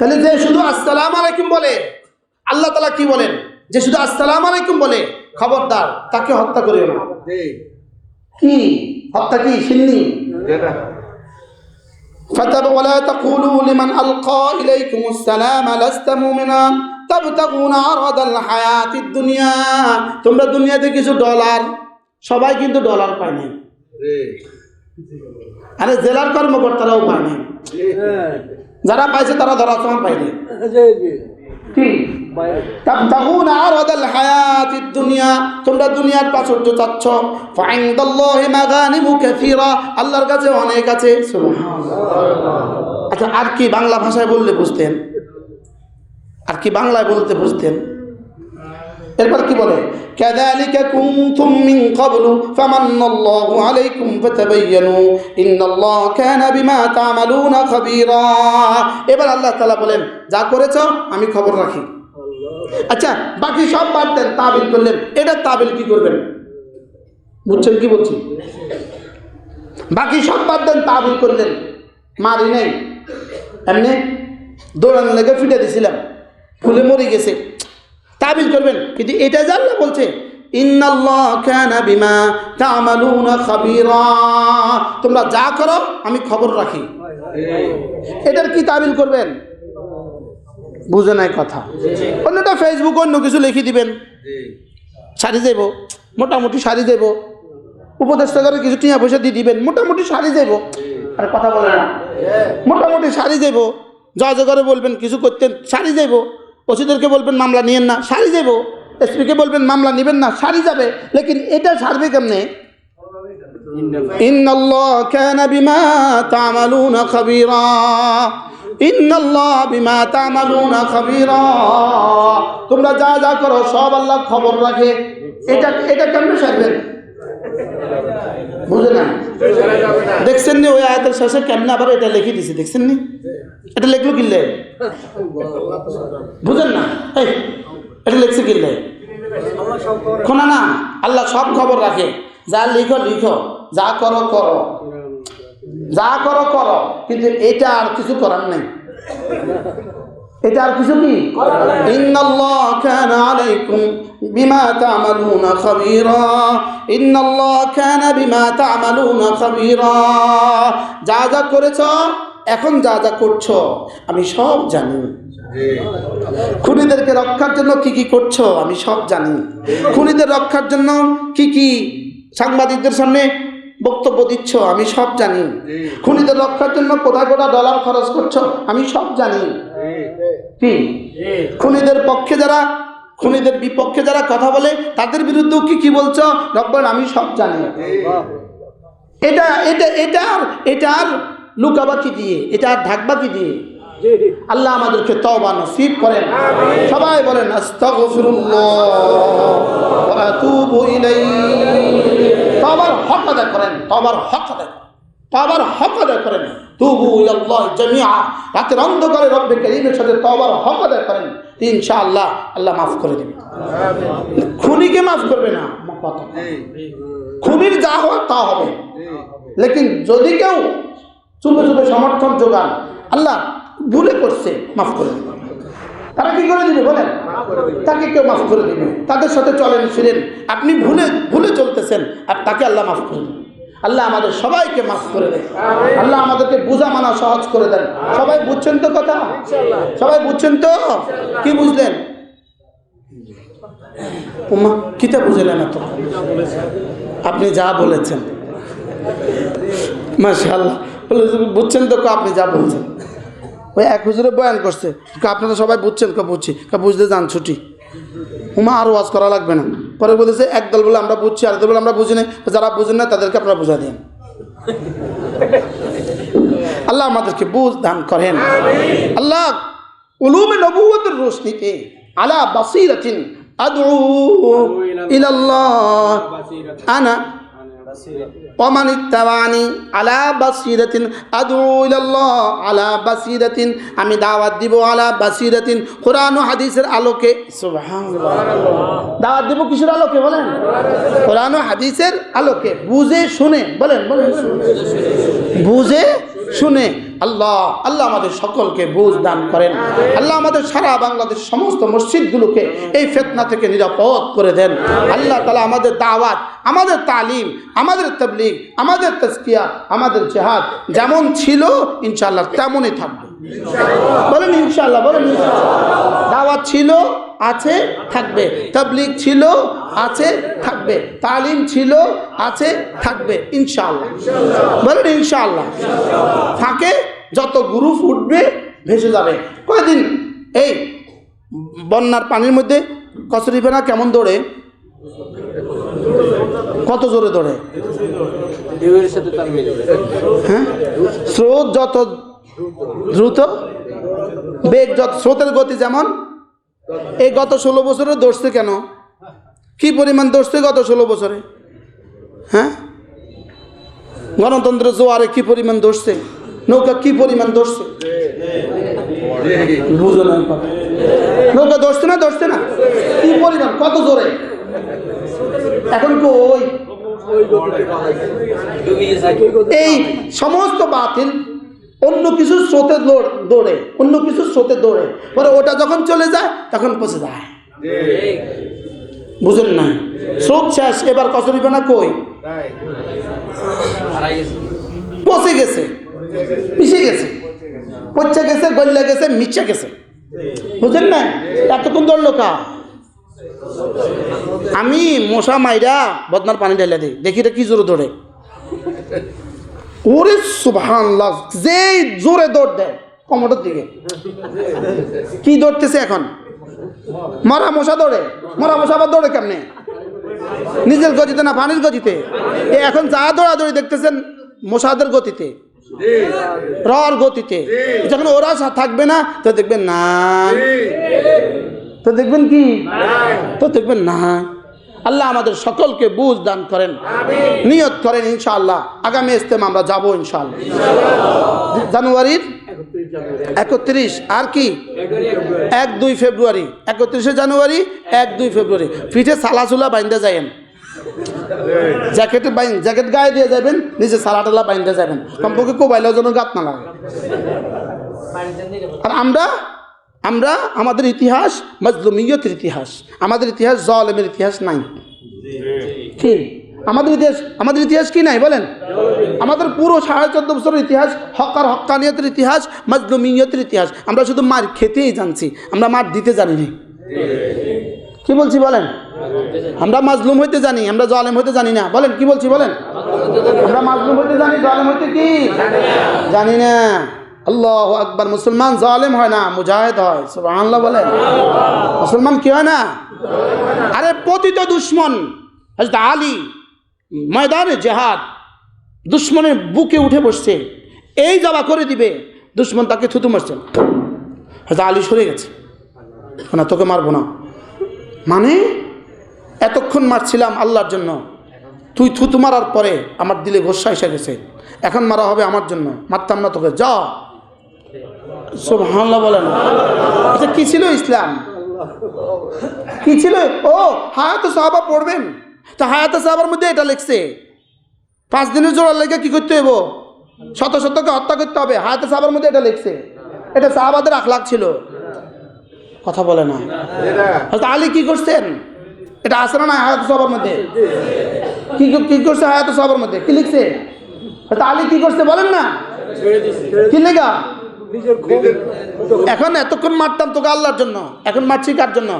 তাহলে যে শুধু আসসালাম আলাইকুম বলে আল্লাহ তালা কি বলেন যে শুধু আসসালাম আলাইকুম বলে খবরদার তাকে হত্যা করিও না কি হত্যা কি সিন্নি فتب ولا تقولوا لمن ألقى إليكم السلام لست مؤمنا تبتغون عرض الحياة الدنيا তোমরা দুনিয়াতে কিছু ডলার সবাই কিন্তু ডলার পায় নাই আরে জেলার কর্মকর্তারাও পায় নাই যারা পাইছে তারা ধরা সময় পাইনি তোমরা দুনিয়ার প্রাচুর্য চাচ্ছ। আল্লাহর কাছে অনেক আছে। আচ্ছা আর কি বাংলা ভাষায় বললে বুঝতেন? আর কি বাংলায় বলতে বুঝতেন? এরপর কি বলে? কাযালিকা কুনতুম মিন ক্বাবলু ফামান্নাল্লাহু আলাইকুম ফাতাবায়ানু ইন্নাল্লাহ কানা বিমা তা'মালুনা খাবীরা। এবার আল্লাহ তাআলা বলেন, যা করেছ আমি খবর রাখি। আচ্ছা বাকি সব বাদ দেন, তাবিল করলেন। এটা তাবিল কি করবেন? বুঝছেন কি বলছি? বাকি সব বাদ দেন, তাবিল করলেন। মারি নাই। এমনি দৌড়ানো লেগে ফিটে দিয়েছিলাম ফুলে মরে গেছে। তাবিল করবেন। কিন্তু এটা বলছে বিমা তা'মালুনা খাবীরা। তোমরা যা করো, আমি খবর রাখি। এটার কি তাবিল করবেন? বুঝে নাই কথা। অন্যটা ফেসবুক অন্য কিছু লিখে দিবেন। শাড়ি যাইব মোটামুটি শাড়ি যাইব উপদেষ্টা করে কিছু টিয়া পয়সা দিয়ে দিবেন, মোটামুটি শাড়ি যাইব আর কথা বলে না। মোটামুটি শাড়ি যাইব জজ করে বলবেন, কিছু করতেন, শাড়ি যাইব ওসিদেরকে বলবেন মামলা নিয়েন না শাড়ি যাইব। এসপিকে বলবেন মামলা নেবেন না শাড়ি যাবে। লেকিন এটা সারবে কেমনে? বিমা তোমরা যা যা করো, সব আল্লাহ খবর রাখে। এটা এটা কেমন সারবেন? বুঝে না? দেখছেন নি ওই আয়াতের শেষে কেমনে আবার এটা লিখে দিছে? দেখছেন নি? এটা লিখলো কিনলে বুঝেন না? এটা লিখছে কিনলে শোনা না, আল্লাহ সব খবর রাখে। যা লিখো লিখো। যা করো করো। যা করো করো। কিন্তু এটা আর কিছু করার নেই। এটা আর কিছু কি? বিমা বিমা যা যা করেছ এখন যা যা করছ, আমি সব জানি। খুনিদেরকে রক্ষার জন্য কি কি করছ, আমি সব জানি। খুনিদের রক্ষার জন্য কি কি সাংবাদিকদের সামনে বক্তব্য দিচ্ছ, আমি সব জানি। খুনিদের রক্ষার জন্য কোথায় কোথায় ডলার খরচ করছ, আমি সব জানি। কি খুনিদের পক্ষে যারা, খুনিদের বিপক্ষে যারা কথা বলে, তাদের বিরুদ্ধেও কি কি বলছো, রব্বান, আমি সব জানি। এটা এটা এটা আর এটা আর লুকাবা কি দিয়ে এটা আর ঢাকবা কি দিয়ে আল্লাহ আমাদেরকে তওবা নসিব করেন। সবাই বলেন হক আদায় করেন হক আদায় করেন হক আদায় তুবু রাতের অন্ধকারে রব্বে কারীমের সাথে তওবার হক আদায় করেন ইনশাআল্লাহ আল্লাহ মাফ করে দেবেন। খুনিকে মাফ করবে না কথা। খুনির যা হওয়ার তা হবে। লেকিন যদি কেউ চুপে চুপে সমর্থন যোগান। আল্লাহ ভুলে করছে, মাফ করে দেবে। তারা কি করে দিবে বলেন? তাকে কেউ মাফ করে দিবে। তাদের সাথে চলেন, ফিরেন। আপনি ভুলে ভুলে চলতেছেন, আর তাকে আল্লাহ মাফ করে দেবে আল্লাহ আমাদের সবাইকে মাফ করে দেয় আল্লাহ আমাদেরকে বোঝা মানা সহজ করে দেন। সবাই বুঝছেন তো কথা? সবাই বুঝছেন তো? কি বুঝলেন? উমা কিতা বুঝলেন এত? আপনি যা বলেছেন, মাশাআল্লাহ। বলে বুঝছেন তো আপনি যা বলছেন? ওই এক হুজুরে বয়ান করছে আপনারা সবাই বুঝছেন, কে বুঝছি, কে বুঝতে যান ছুটি। হুমা আর ওয়াজ করা লাগবে না। পরে বলেছে, একদল বলে আমরা বুঝছি আর বলে আমরা বুঝি না যারা বুঝেন না, তাদেরকে আপনারা বুঝা দেন। আল্লাহ আমাদেরকে বুঝ দান করেন। আল্লাহ উলুমে নবুয়তের রোশনিতে আলা বাসিরাতিন আদউ ইলাল্লাহ, আনা ومن اتبعني على بصيرة أدعو إلى الله على بصيرة আমি দাওয়াত দিব আলা বাসিরাতিন কোরআন ও হাদিসের আলোকে সুবহানাল্লাহ দাওয়াত দিব কিসের আলোকে বলেন কোরআন ও হাদিসের আলোকে বুঝে শুনে বলেন বলেন বুঝে শুনে আল্লাহ আল্লাহ আমাদের সকলকে বুঝ দান করেন। আল্লাহ আমাদের সারা বাংলাদেশ সমস্ত মসজিদগুলোকে এই ফেতনা থেকে নিরাপদ করে দেন। আল্লাহ তালা আমাদের দাওয়াত আমাদের তালিম আমাদের তবলিগ আমাদের তস্কিয়া আমাদের জেহাদ যেমন ছিল ইনশাল্লাহ তেমনই থাকবে। বলেন ইনশাআল্লাহ বলেন। দাওয়াত ছিল আছে, থাকবে। তবলিগ ছিল, আছে, থাকবে। তালিম ছিল, আছে, থাকবে। ইনশাআল্লাহ। বলেন ইনশাআল্লাহ। ফাঁকে যত গ্রুপ উঠবে, ভেসে যাবে। কয়দিন? এই বন্যার পানির মধ্যে কচুরি ফেনা কেমন দৌড়ে? কত জোরে দৌড়ে? হ্যাঁ? স্রোত যত দ্রুত, বেগ যত, স্রোতের গতি যেমন এই গত ষোলো বছরে দৌড়ছে কেন? কি পরিমাণ দৌড়ছে গত ষোলো বছরে? হ্যাঁ? গণতন্ত্র জোয়ারে কি পরিমাণ দৌড়ছে? নৌকা কি পরিমাণ না নৌকা দৌড়ছে না দৌড়ছে না? কি পরিমাণ? কত জোরে? এখন কই? এই সমস্ত বাতিল অন্য কিছু স্রোতে দৌড়- অন্য কিছু স্রোতে দৌড়ে। পরে ওটা যখন চলে যায়, তখন পচে যায়। বুঝেন না? স্রোত শেষ, এবার কচুরি না কই? পচে গেছে। মিশে গেছে। পচে গেছে, গল্লা গেছে, মিশে গেছে। বুঝেন না? এতক্ষণ দৌড়লো কা? আমি মশা মাইরা বদনার পানি ঢেলে দিই। দেখি এটা কি জোরে দৌড়ে। ওরে সুবহানাল্লাহ যে জোরে দৌড় দেয় কমোটের দিকে। কি দৌড়তেছে এখন? মরা মশা দৌড়ে? মরা মশা আবার দৌড়ে কেমনে? নিজের গতিতে না পানির গতিতে? এখন যা দৌড়াদৌড়ি দেখতেছেন, মশাদের গতিতে, রর গতিতে। যখন ওরা থাকবে না, তো দেখবেন না তো দেখবেন কি? তো দেখবেন না আল্লাহ আমাদের সকলকে বুঝ দান করেন। নিয়ত করেন ইনশাআল্লাহ। আগামী ইস্তেমা আমরা যাব ইনশাআল্লাহ। জানুয়ারির একত্রিশ আর কি? এক দুই ফেব্রুয়ারি। একত্রিশে জানুয়ারি এক দুই ফেব্রুয়ারি। পিঠে সালাসুলা বাইন্দা যায়েন জ্যাকেট বাইন জ্যাকেট গায়ে দিয়ে যাবেন নিজে সালাটালা বাইন্দা যাবেন কমপক্ষে কোবাইলেও যেন গাত না লাগে। আর আমরা আমরা আমাদের ইতিহাস মজলুমিয়তের ইতিহাস, আমাদের ইতিহাস জলেমের ইতিহাস নাই। কি? আমাদের ইতিহাস আমাদের ইতিহাস কি নাই বলেন? আমাদের পুরো সাড়ে চোদ্দ বছরের ইতিহাস হকার হকানিয়তের ইতিহাস, মজলুমিয়তের ইতিহাস। আমরা শুধু মার খেতেই জানছি, আমরা মার দিতে জানি না কি বলছি বলেন? আমরা মাজলুম হইতে জানি, আমরা জলেম হইতে জানি না। বলেন, কি বলছি বলেন? আমরা মাজলুম হইতে জানি, জলেম হইতে কি? জানি না। আল্লাহ আকবার। মুসলমান জালেম হয় না, মুজাহিদ হয়, সুবহানাল্লাহ বলে মুসলমান কি হয় না? আরে পতিত দুশ্মন আলী, ময়দানে জেহাদ, দুশ্মনের বুকে উঠে বসছে, এই জবা করে দিবে, দুশ্মন তাকে থুতু মারছেন হয়তো আলী সরে গেছে। না, তোকে মারবো না। মানে এতক্ষণ মারছিলাম আল্লাহর জন্য, তুই থুতু মারার পরে আমার দিলে গোসা এসে গেছে। এখন মারা হবে আমার জন্য, মারতাম না তোকে, যা। সব হামলা বলে না আচ্ছা কী ছিল ইসলাম? কি ছিল? ও হায়াত সাহাবা পড়বেন। তা হায়াত সাহাবার মধ্যে এটা লিখছে। পাঁচ দিনের জোড়ার লেগে কি করতে হইব? শত শতকে হত্যা করতে হবে। হায়াত সাহাবার মধ্যে এটা লিখছে। এটা সাহাবাদের আখলাখ ছিল। কথা বলে না। হয়তো আলী কি করছেন? এটা আসে না হায়াত সাহাবার মধ্যে? কি কি করছে হায়াত সাহাবার মধ্যে? কি লিখছে? হয়তো আলী কি করছে বলেন না? কি লেগা এখন এতক্ষণ মারতাম তোকে আল্লাহর জন্য। এখন মারছি কার জন্য?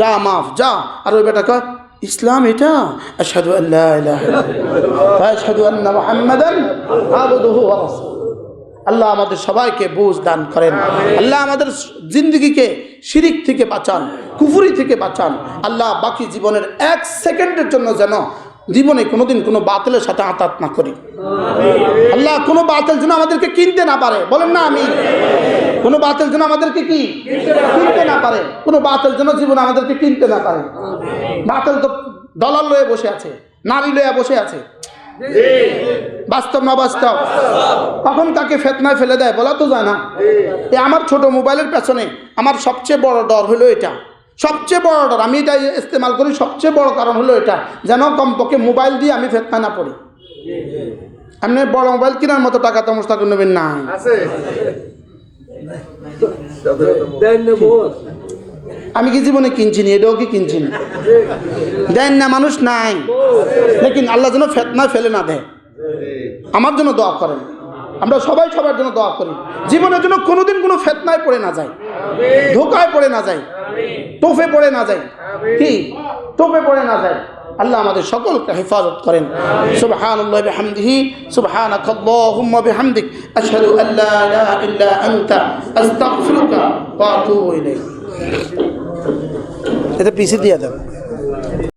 যা মাফ যা। আর ওই বেটা কয় ইসলাম এটা? আশহাদু আল্লাহ ইলাহা ইল্লাল্লাহ। ওয়া আশহাদু আন্না মুহাম্মাদান আবদুহু আল্লাহ আমাদের সবাইকে বুঝ দান করেন। আল্লাহ আমাদের জিন্দগিকে শিরিক থেকে বাঁচান কুফুরি থেকে বাঁচান। আল্লাহ বাকি জীবনের এক সেকেন্ডের জন্য যেন জীবনে কোনোদিন কোনো বাতিলের সাথে আতাত না করি। আল্লাহ, কোনো বাতিল যেন আমাদেরকে কিনতে না পারে। বলেন না আমি। কোনো বাতিল যেন আমাদেরকে কি? কিনতে না পারে। কোনো বাতিল যেন জীবন আমাদেরকে কিনতে না পারে। বাতিল তো ডলার লয়ে বসে আছে, নারী লয়ে বসে আছে। বাস্তব না বাস্তব? কখন তাকে ফেতনায় ফেলে দেয় বলা তো যায় না আমার ছোট মোবাইলের পেছনে আমার সবচেয়ে বড় ডর হলো এটা। সবচেয়ে বড় ডর। আমি এটা ইস্তেমাল করি সবচেয়ে বড় কারণ হলো এটা। যেন কমপক্ষে মোবাইল দিয়ে আমি ফেতনা না পড়ি। আপনি বড় মোবাইল কেনার মতো টাকা তো মোস্তাকুর নবীন নাই। আছে। দেন না আমি কি জীবনে কিনছি নি এটাও কি কিনছি না দেন না মানুষ নাই। লেকিন আল্লাহ যেন ফেতনা ফেলে না দেয়। আমার জন্য দোয়া করেন। আমরা সবাই সবার জন্য দোয়া করি। জীবনের জন্য কোনোদিন কোনো ফেতনায় পড়ে না যায় ধোকায় পড়ে না যায় টোফে পড়ে না যাই কি? তোফে পড়ে না যাই আল্লাহ আমাদের সকলকে হেফাজত করেন। সুবহান আল্লাহ বিহামদিহি সুবহানাক আল্লাহুম্মা বিহামদিক। আশহাদু আল্লা ইলাহা ইল্লা আনতা আস্তাগফিরুকা ওয়া আতুবু ইলাইক। এটা পিছে দিয়ে দেন